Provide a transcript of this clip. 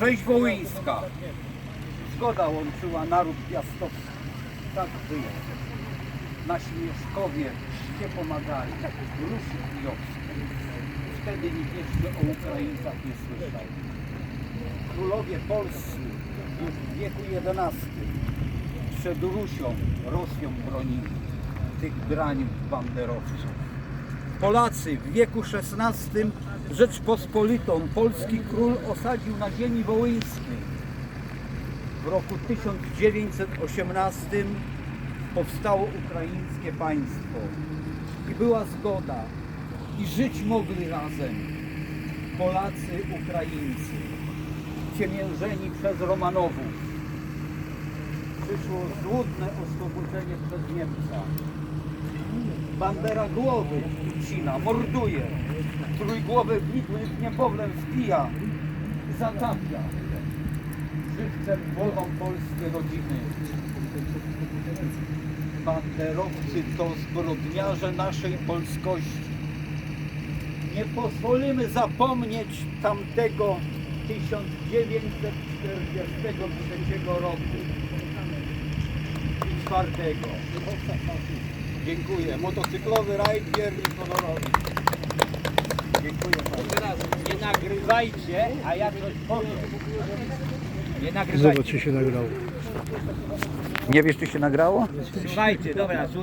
Rzeź wołyńska. Zgoda łączyła naród piastowski. Tak było. Nasi mieszkowie szcie pomagali. Rusy kijowskie. Wtedy nikt jeszcze o Ukraińcach nie słyszał. Królowie polscy już w wieku XI przed Rusią, Rosją bronili tych draniów banderowców. Polacy w wieku XVI Rzeczpospolitą polski król osadził na ziemi wołyńskiej. W roku 1918 powstało ukraińskie państwo i była zgoda i żyć mogli razem Polacy, Ukraińcy, ciemiężeni przez Romanowów. Przyszło złudne oswobodzenie przez Niemca. Bandera głowy ucina, morduje. Trójgłowy widły z niebowlem wpija, zatapia. Żywcem wolą polskie rodziny. Banderowcy to zbrodniarze naszej polskości. Nie pozwolimy zapomnieć tamtego 1943 roku. I czwartego. Dziękuję. Motocyklowy rajd wierny honorowi. Dziękuję bardzo. Teraz nie nagrywajcie, a ja coś powiem. Nie nagrywajcie. Zobacz, czy się nagrało. Nie wiesz, czy się nagrało? Słuchajcie, dobra, słuchajcie.